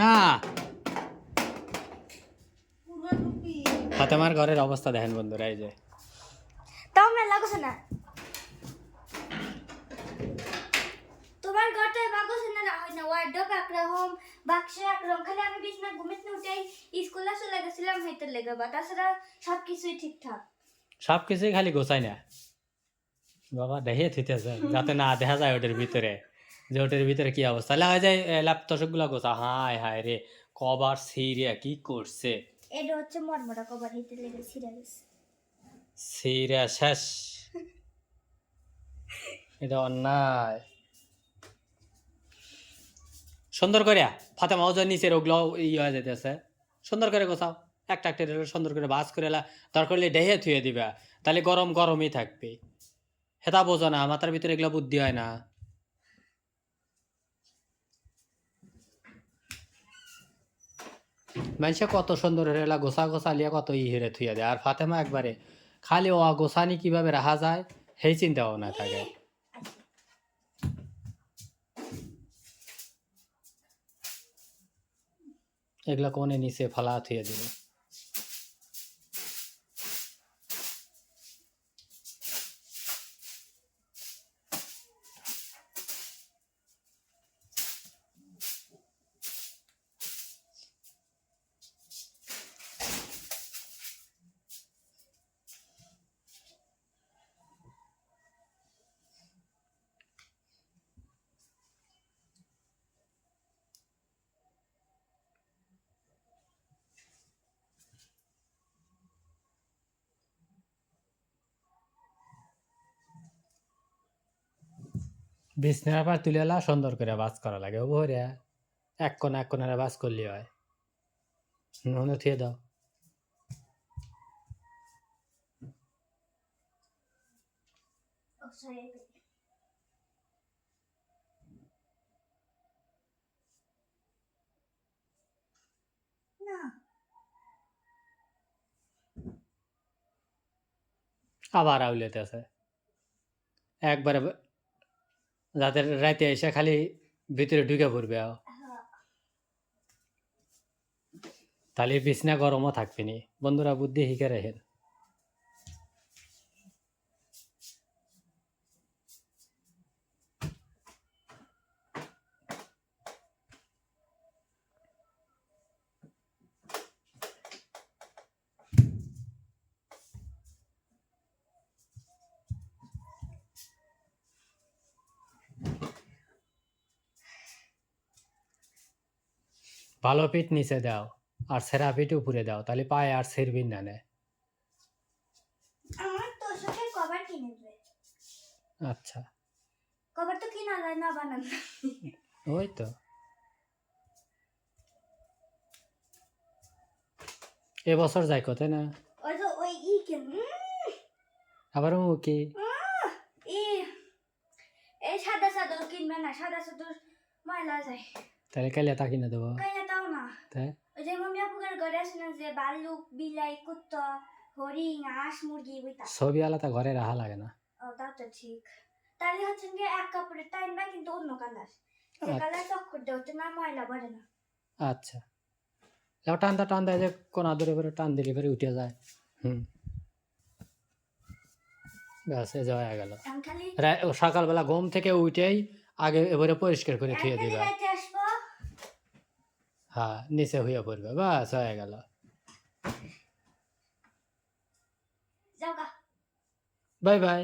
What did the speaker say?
না। ফাতেমার ঘরের অবস্থা দেখেন বন্ধুরা এই যে। তাও মেলা না? তোমার ঘরটা না? রাখো না একরকম বাক্স একরকম। খালি আমি বিছনা উঠেই স্কুলে চলে গেছিলাম হেঁটে লেগে। বা তাছাড়া সব কিছুই ঠিকঠাক। সব কিছুই খালি গোছাই না। বাবা দেখে থুইতেছে যাতে না দেখা যায় ওটার ভিতরে। যে ওটার ভিতরে কি অবস্থা? লাগা যায় ল্যাপটপগুলা গোছা। হায় হায় রে কবার সিরিয়া কি করছে? এটা হচ্ছে মরমরা কভার হেঁটে লেগে গেছে। সিরিয়া শেষ। এটা অন্যায়। সুন্দর করে ফাতেমা ওজন নিচের ওগুলো ই হয়ে যেতেছে সুন্দর করে গোছাও। একটা একটা সুন্দর করে বাস করে এলা দরকার হলে ডেহে থুয়ে দিবা। তাহলে গরম গরমই থাকবে। হেতা বোঝো না মাথার ভিতরে এগুলো বুদ্ধি হয় না। মানুষে কত সুন্দর হয়ে গেলা গোসা গোসা লিয়া কত ই হেরে থুয়ে দেয় আর ফাতেমা একবারে, খালি ও গোসানি কীভাবে রাখা যায়, সেই চিন্তা ভাবনা থাকে। এগুলা কোনে নিচে ফালা থুয়ে দিল বিছনার তুলে এলা সুন্দর করে বাস করা লাগে। ও ভরে এক কোনা এক কোনারে বাস করলে হয়। নুন থুয়ে দাও। আবার আউলেতেছে একবারে যাতে রাতে এসে খালি ভিতরে ঢুকে পড়বে তাহলে বিছনা গরমও থাকবে নি। বন্ধুরা, বুদ্ধি শিখে রাখেন। ভালো পিঠ নিচে দাও আর সেরা পিঠ উপরে দাও তাহলে পায়ে আর সেরবিন না নেয়। আচ্ছা। কভার তো কিনা যায় না বানানো ওই তো। এবছর যাই কোথায় না? ওই তো ওই ই কেন আবার ও কি? ই এই সাদা কিনবে না সাদা ময়লা যায়। তাহলে কালে তা কিনে দেবো। কাইলে তাই? ওই যে মম্মি আপুকার ঘরে না যে বালুক বিলাই কুত্তা হরিণ হাঁস মুরগি বুইতা ছবি আলাদা ঘরে রাখা লাগে না। ও তাও তো ঠিক। তাহলে হচ্ছে গিয়ে এক কাপড়ের টাইম না কিন্তু অন্য কালার। যে আচ্ছা। কালার চক্কর দেওয়া না ময়লা পড়ে না। আচ্ছা। এবার টানটা টান যে কোন আদরে করে টান দিলে পরে উঠে যায়। হুম। ব্যাস এ যাওয়া গেল। সকালবেলা ঘুম থেকে উঠেই আগে এবারে পরিষ্কার করে একখালি দিবা হ্যাঁ নিচে হইয়া পড়বে বাস হয়ে গেল। Bye bye.